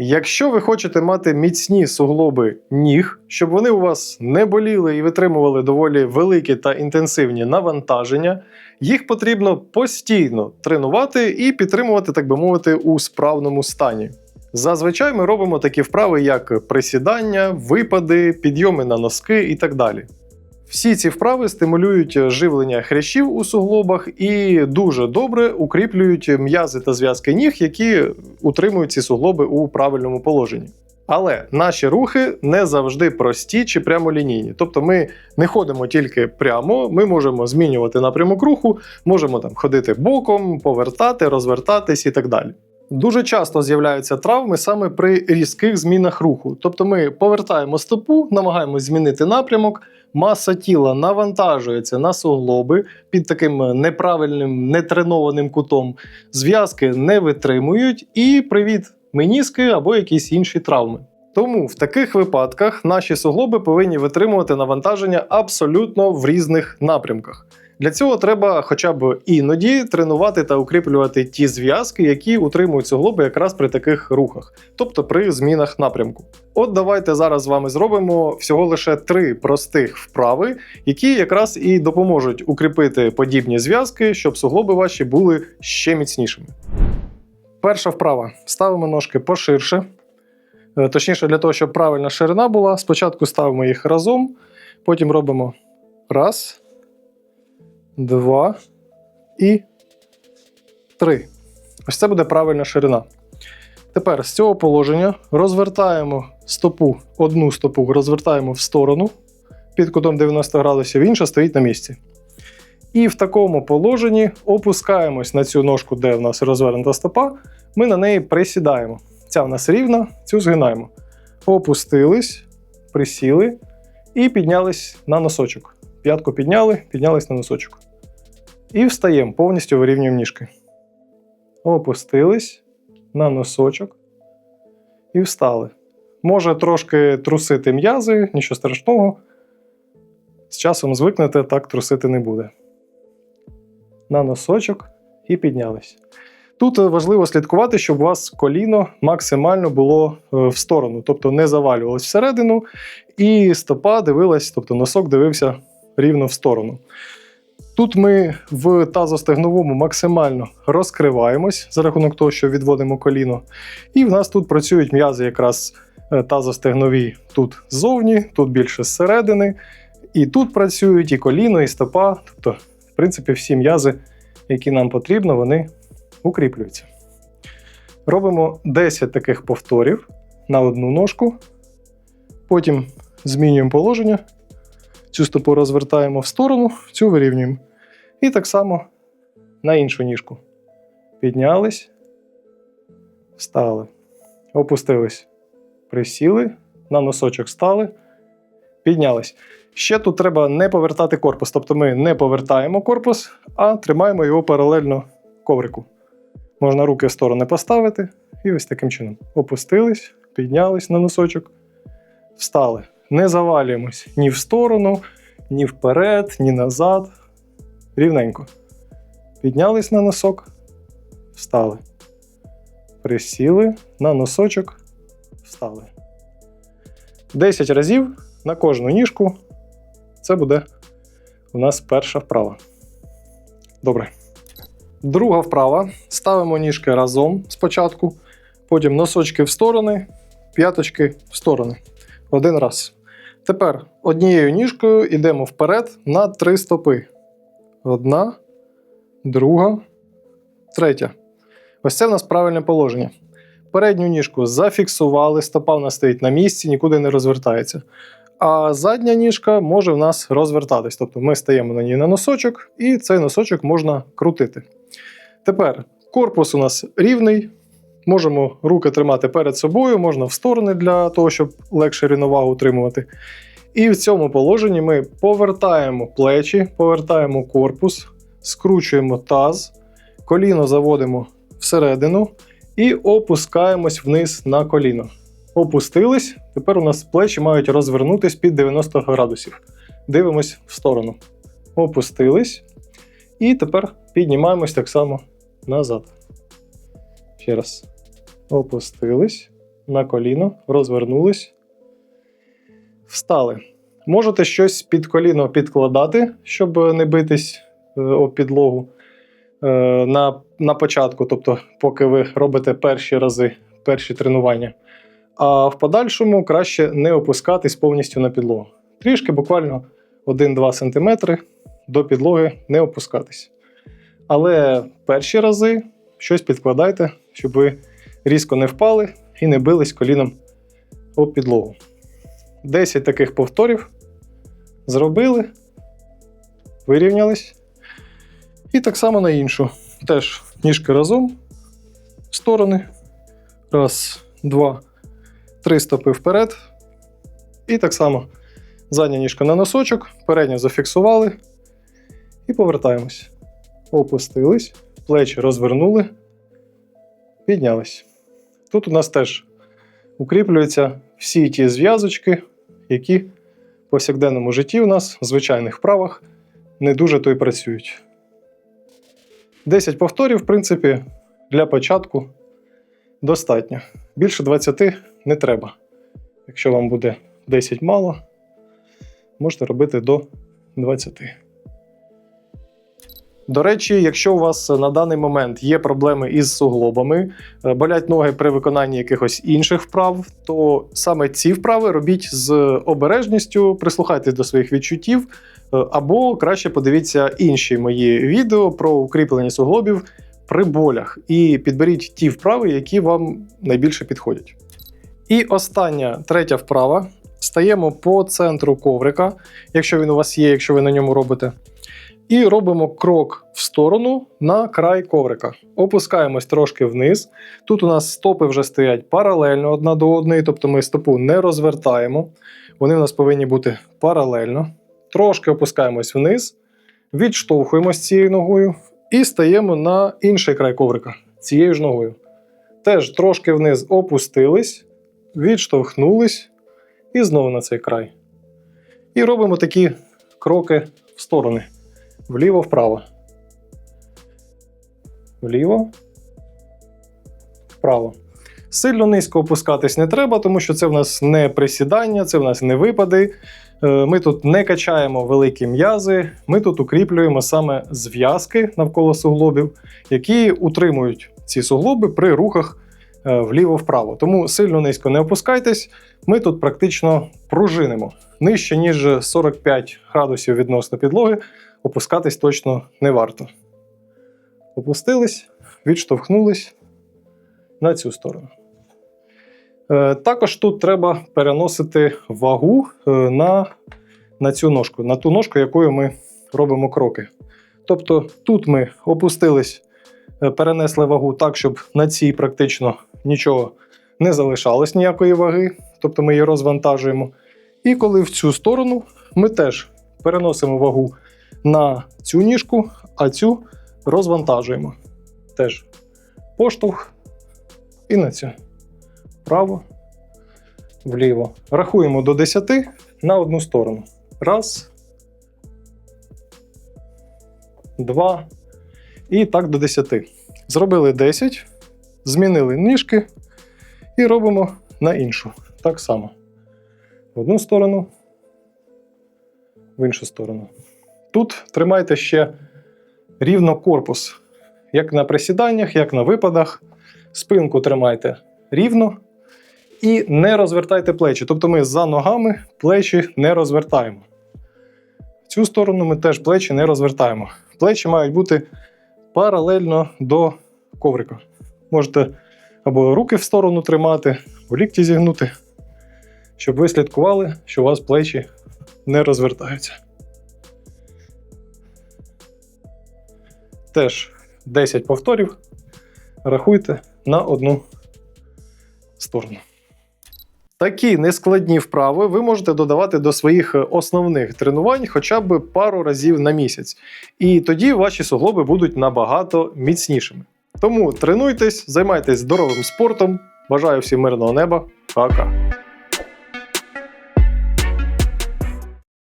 Якщо ви хочете мати міцні суглоби ніг, щоб вони у вас не боліли і витримували доволі великі та інтенсивні навантаження, їх потрібно постійно тренувати і підтримувати, так би мовити, у справному стані. Зазвичай ми робимо такі вправи, як присідання, випади, підйоми на носки і так далі. Всі ці вправи стимулюють живлення хрящів у суглобах і дуже добре укріплюють м'язи та зв'язки ніг, які утримують ці суглоби у правильному положенні. Але наші рухи не завжди прості чи прямолінійні. Тобто ми не ходимо тільки прямо, ми можемо змінювати напрямок руху, можемо там ходити боком, повертати, розвертатись і так далі. Дуже часто з'являються травми саме при різких змінах руху. Тобто ми повертаємо стопу, намагаємось змінити напрямок, маса тіла навантажується на суглоби під таким неправильним, нетренованим кутом. Зв'язки не витримують і привіт, меніски або якісь інші травми. Тому в таких випадках наші суглоби повинні витримувати навантаження абсолютно в різних напрямках. Для цього треба хоча б іноді тренувати та укріплювати ті зв'язки, які утримують суглоби якраз при таких рухах, тобто при змінах напрямку. От давайте зараз з вами зробимо всього лише три простих вправи, які якраз і допоможуть укріпити подібні зв'язки, щоб суглоби ваші були ще міцнішими. Перша вправа. Ставимо ножки поширше. Е, Точніше, для того, щоб правильна ширина була, спочатку ставимо їх разом, потім робимо раз, два і три. Ось це буде правильна ширина. Тепер з цього положення розвертаємо стопу, одну стопу розвертаємо в сторону під кутом 90 градусів, інша стоїть на місці. І в такому положенні опускаємось на цю ножку, де в нас розвернута стопа, ми на неї присідаємо. Ця в нас рівна, цю згинаємо. Опустились, присіли і піднялись на носочок. П'ятку підняли, піднялись на носочок. І встаємо, повністю вирівнюємо ніжки. Опустились на носочок і встали. Може трошки трусити м'язи, нічого страшного. З часом звикнете, так трусити не буде. На носочок і піднялись. Тут важливо слідкувати, щоб у вас коліно максимально було е, в сторону, тобто не завалювалось всередину, і стопа дивилась, тобто носок дивився рівно в сторону. Тут ми в тазостегновому максимально розкриваємось за рахунок того, що відводимо коліно. І в нас тут працюють м'язи якраз е, тазостегнові тут ззовні, тут більше зсередини. І тут працюють і коліно, і стопа. Тобто, в принципі, всі м'язи, які нам потрібно, вони укріплюються. Робимо 10 таких повторів на одну ножку. Потім змінюємо положення. Цю стопу розвертаємо в сторону, цю вирівнюємо. І так само на іншу ніжку. Піднялись, встали, опустились, присіли, на носочок стали, піднялись. Ще тут треба не повертати корпус, тобто ми не повертаємо корпус, а тримаємо його паралельно коврику. Можна руки в сторони поставити і ось таким чином. Опустились, піднялись на носочок, встали. Не завалюємось ні в сторону, ні вперед, ні назад. Рівненько. Піднялись на носок, встали. Присіли на носочок, встали. 10 разів на кожну ніжку. Це буде у нас перша вправа. Добре. Друга вправа. Ставимо ніжки разом спочатку, потім носочки в сторони, п'яточки в сторони. Один раз. Тепер однією ніжкою йдемо вперед на три стопи. Одна, друга, третя. Ось це в нас правильне положення. Передню ніжку зафіксували, стопа в нас стоїть на місці, нікуди не розвертається. А задня ніжка може в нас розвертатись. Тобто ми стаємо на ній на носочок, і цей носочок можна крутити. Тепер корпус у нас рівний. Можемо руки тримати перед собою, можна в сторони для того, щоб легше рівновагу утримувати. І в цьому положенні ми повертаємо плечі, повертаємо корпус, скручуємо таз, коліно заводимо всередину і опускаємось вниз на коліно. Опустились. Тепер у нас плечі мають розвернутись під 90 градусів. Дивимось в сторону. Опустились. І тепер піднімаємось так само назад. Ще раз. Опустились. на коліно, розвернулись, встали. Можете щось під коліно підкладати, щоб не битись е, об підлогу е, на, на початку, тобто, поки ви робите перші рази, перші тренування. А в подальшому краще не опускатись повністю на підлогу. Трішки, буквально 1-2 см до підлоги не опускатись. Але перші рази щось підкладайте, щоб ви різко не впали і не бились коліном об підлогу. 10 таких повторів зробили, вирівнялись. І так само на іншу. Теж ніжки разом, в сторони. Раз, два, три стопи вперед. І так само задня ніжка на носочок, передню зафіксували і повертаємось. Опустились, плечі розвернули, піднялись. Тут у нас теж укріплюються всі ті зв'язочки, які в повсякденному житті у нас в звичайних вправах не дуже то й працюють. 10 повторів, в принципі, для початку достатньо. Більше 20 не треба. Якщо вам буде 10 мало, можете робити до 20. До речі, якщо у вас на даний момент є проблеми із суглобами, е, болять ноги при виконанні якихось інших вправ, то саме ці вправи робіть з обережністю, прислухайтесь до своїх відчуттів, е, або краще подивіться інші мої відео про укріплення суглобів при болях і підберіть ті вправи, які вам найбільше підходять. І остання третя вправа. Стаємо по центру коврика, якщо він у вас є, якщо ви на ньому робите. І робимо крок в сторону на край коврика. Опускаємось трошки вниз. Тут у нас стопи вже стоять паралельно одна до одної, тобто ми стопу не розвертаємо. Вони у нас повинні бути паралельно. Трошки опускаємось вниз, відштовхуємось цією ногою і стаємо на інший край коврика цією ж ногою. Теж трошки вниз опустились, відштовхнулись і знову на цей край. І робимо такі кроки в сторони. Вліво-вправо. Вліво. Вправо. Сильно низько опускатись не треба, тому що це в нас не присідання, це в нас не випади. Е, Ми тут не качаємо великі м'язи, ми тут укріплюємо саме зв'язки навколо суглобів, які утримують ці суглоби при рухах е, вліво-вправо. Тому сильно низько не опускайтесь, ми тут практично пружинимо. Нижче, ніж 45 градусів відносно підлоги, опускатись точно не варто. Опустились, відштовхнулись на цю сторону. Е, Також тут треба переносити вагу е, на, на цю ножку, на ту ножку, якою ми робимо кроки. Тобто тут ми опустились, е, перенесли вагу так, щоб на цій практично нічого не залишалось ніякої ваги, тобто ми її розвантажуємо. І коли в цю сторону ми теж переносимо вагу на цю ніжку, а цю розвантажуємо. Теж поштовх і на цю. Вправо, вліво. Рахуємо до 10 на одну сторону. Раз. Два. І так до 10. Зробили 10, змінили ніжки і робимо на іншу. Так само. В одну сторону, в іншу сторону. Тут тримайте ще рівно корпус. Як на присіданнях, як на випадах. Спинку тримайте рівно і не розвертайте плечі. Тобто ми за ногами плечі не розвертаємо. Цю сторону ми теж плечі не розвертаємо. Плечі мають бути паралельно до коврика. Можете або руки в сторону тримати, або лікті зігнути, щоб ви слідкували, що у вас плечі не розвертаються. Теж 10 повторів. Рахуйте на одну сторону. Такі нескладні вправи ви можете додавати до своїх основних тренувань хоча б пару разів на місяць. І тоді ваші суглоби будуть набагато міцнішими. Тому тренуйтесь, займайтесь здоровим спортом. Бажаю всім мирного неба. Пока!